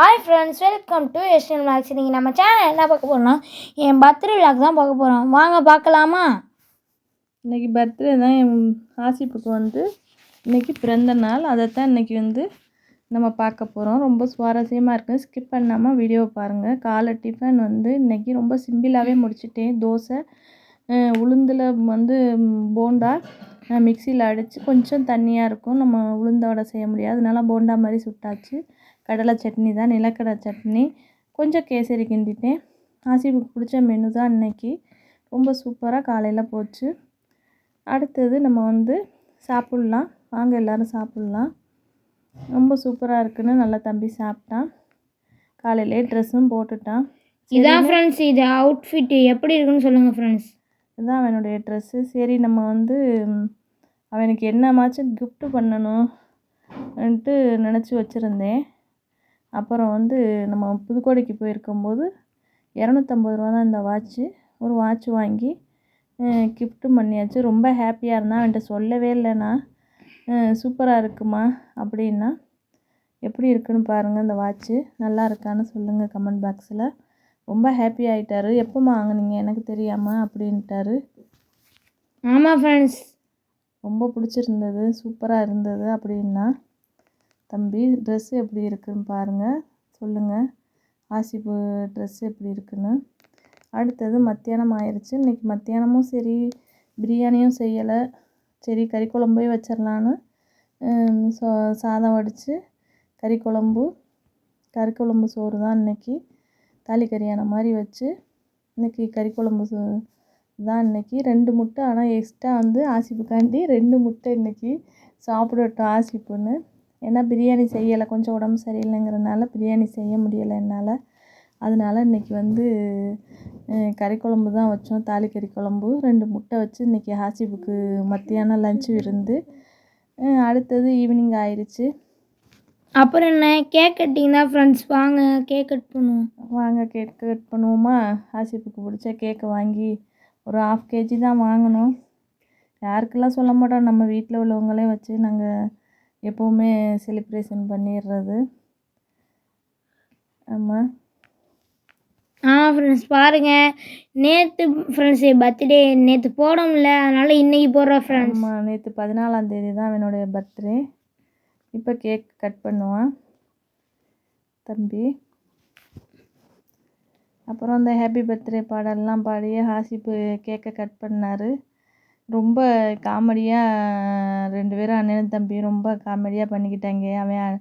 Hi friends welcome to SN vlogs இன்றைக்கி நம்ம channel என்ன பார்க்க போகிறோம்னா என் பர்த்டே விளாக் தான் பார்க்க போகிறோம் வாங்க பார்க்கலாமா? இன்னைக்கு பர்த்டே தான் என் ஆசிப்புக்கு வந்து இன்றைக்கி பிறந்த நாள். அதைத்தான் இன்றைக்கி வந்து நம்ம பார்க்க போகிறோம் ரொம்ப சுவாரஸ்யமாக இருக்குது ஸ்கிப் பண்ணாமல் வீடியோ பாருங்கள் காலை டிஃபன் வந்து இன்றைக்கி ரொம்ப சிம்பிளாகவே முடிச்சிட்டேன். தோசை உளுந்தில் வந்து போண்டா மிக்சியில் அடித்து கொஞ்சம் தண்ணியாக இருக்கும். நம்ம உளுந்த வடை செய்ய முடியாது. அதனால போண்டா மாதிரி சுட்டாச்சு. கடலை சட்னி தான் நிலக்கடலை சட்னி. கொஞ்சம் கேசரி கிண்டிட்டேன். ஆசிப்புக்கு பிடிச்ச மெனு தான் இன்னைக்கு. ரொம்ப சூப்பராக காலையில் போச்சு. அடுத்தது நம்ம வந்து சாப்பிட்லாம். வாங்க எல்லோரும் சாப்பிட்லாம். ரொம்ப சூப்பராக இருக்குன்னு நல்லா தம்பி சாப்பிட்டான். காலையிலே ட்ரெஸ்ஸும் போட்டுட்டான். இதான் ஃப்ரெண்ட்ஸ் இது அவுட்ஃபிட் எப்படி இருக்குன்னு சொல்லுங்கள் ஃப்ரெண்ட்ஸ் இதுதான் அவனுடைய ட்ரெஸ்ஸு சரி நம்ம வந்து அவனுக்கு என்னமாச்சும் கிஃப்ட்டு பண்ணணும்ன்ட்டு நினச்சி வச்சுருந்தேன். அப்புறம் வந்து நம்ம புதுக்கோட்டைக்கு போயிருக்கும்போது இரநூத்தம்பது ரூபா தான் இந்த வாட்ச்சு ஒரு வாட்ச் வாங்கி கிஃப்ட்டும் பண்ணியாச்சு. ரொம்ப ஹாப்பியாக இருந்தான் அவன்கிட்ட சொல்லவே இல்லைண்ணா. சூப்பராக இருக்குமா அப்படின்னா எப்படி இருக்குன்னு பாருங்கள் இந்த வாட்ச்சு நல்லா இருக்கான்னு சொல்லுங்கள் கமெண்ட் பாக்ஸில் ரொம்ப ஹாப்பி ஆகிட்டாரு எப்போம்மா வாங்குனீங்க எனக்கு தெரியாமல் அப்படின்ட்டாரு. ஆமாம் ஃப்ரெண்ட்ஸ் ரொம்ப பிடிச்சிருந்தது சூப்பராக இருந்தது அப்படின்னா தம்பி ட்ரெஸ்ஸு எப்படி இருக்குன்னு பாருங்கள் சொல்லுங்கள் ஆசிப்பு ட்ரெஸ்ஸு எப்படி இருக்குன்னு. அடுத்தது மத்தியானம் ஆயிடுச்சு இன்றைக்கி மத்தியானமும் சரி பிரியாணியும் செய்யலை. சரி கறி குழம்பே வச்சிடலான்னு சோ சாதம் வடித்து கறி குழம்பு கறி குழம்பு சோறு தான் இன்றைக்கி தாலி கறியான மாதிரி வச்சு இன்றைக்கி கறி குழம்பு சோ தான் இன்றைக்கி ரெண்டு முட்டை ஆனால் எக்ஸ்ட்ரா வந்து ஆசிப்புக்காண்டி ரெண்டு முட்டை இன்றைக்கி சாப்பிடட்டும் ஆசிப்புன்னு. ஏன்னா பிரியாணி செய்யலை. கொஞ்சம் உடம்பு சரியில்லைங்கிறனால பிரியாணி செய்ய முடியலை என்னால். அதனால இன்றைக்கி வந்து கறி குழம்பு தான் வச்சோம். தாலி கறி குழம்பு. ரெண்டு முட்டை வச்சு இன்றைக்கி ஆசிப்புக்கு மத்தியானம் லஞ்சு விருந்து. அடுத்தது ஈவினிங் ஆயிடுச்சு அப்புறம் என்ன? கேக் கட்டிங் தான் ஃப்ரெண்ட்ஸ் வாங்க. கேக் கட் பண்ணுவோம். வாங்க கேக் கட் பண்ணுவோமா? ஆசிப்புக்கு பிடிச்ச கேக்கை வாங்கி ஒரு ஆஃப் கேஜி தான் வாங்கினோம் யாருக்கெல்லாம் சொல்ல மாட்டோம் நம்ம வீட்டில் உள்ளவங்களே வச்சு நாங்கள் எப்போவுமே செலிப்ரேஷன் பண்ணிடுறது ஆமாம் ஆமாம் ஃப்ரெண்ட்ஸ் பாருங்கள் நேற்று ஃப்ரெண்ட்ஸ் பர்த்டே நேற்று போட முடியல அதனால் இன்னைக்கு போடுறேன் ஃப்ரெண்ட்ஸ் ஆமாம் நேற்று பதினாலாம் தேதி தான் அவனுடைய பர்த்டே இப்போ கேக் கட் பண்ணுவான். தம்பி. அப்புறம் அந்த ஹாப்பி பர்த்டே பாடல்லாம் பாடி ஹாசிப்பு கேக்கை கட் பண்ணார். ரொம்ப காமெடியாக ரெண்டு பேரும் அண்ணனும் தம்பி ரொம்ப காமெடியாக பண்ணிக்கிட்டாங்க. அவன்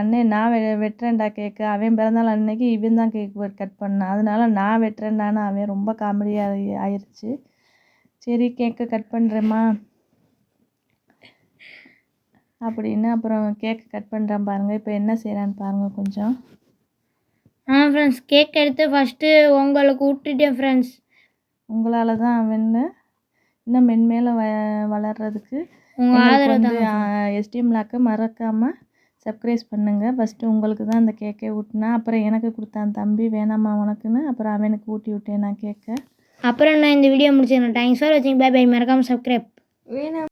அண்ணே நான் வெ வெட்டுறேன்டா கேக்கு. அவன் பிறந்தநாள் அன்னைக்கு இவன் தான் கேக் கட் பண்ணான் அதனால நான் வெட்டுறேன்டான்னு அவன் ரொம்ப காமெடியாக ஆயிடுச்சு சரி கேக்கை கட் பண்ணுறேம்மா அப்படின்னு அப்புறம் கேக் கட் பண்ணுறான் பாருங்கள் இப்போ என்ன செய்கிறான்னு பாருங்கள் கொஞ்சம். ஆ ஃப்ரெண்ட்ஸ் கேக் எடுத்து ஃபஸ்ட்டு உங்களுக்கு விட்டுட்டேன் ஃப்ரெண்ட்ஸ் உங்களால் தான் அவன் இன்னும் மென்மேல வ வளர்கிறதுக்கு உங்கள் ஆதரவு எஸ்டிஎம் லாக்கை மறக்காமல் சப்ஸ்கிரைப் பண்ணுங்கள் ஃபஸ்ட்டு உங்களுக்கு தான் அந்த கேக்கை ஊட்டினா அப்புறம் எனக்கு கொடுத்தான் தம்பி வேணாமா உனக்குன்னு அப்புறம் அவனுக்கு ஊட்டி விட்டேன் நான் கேக்கை அப்புறம் நான் இந்த வீடியோ முடிச்சிடறேன் தேங்க்ஸ் ஃபார் வாட்சிங் பை பை மறக்காமல் சப்ஸ்கிரைப்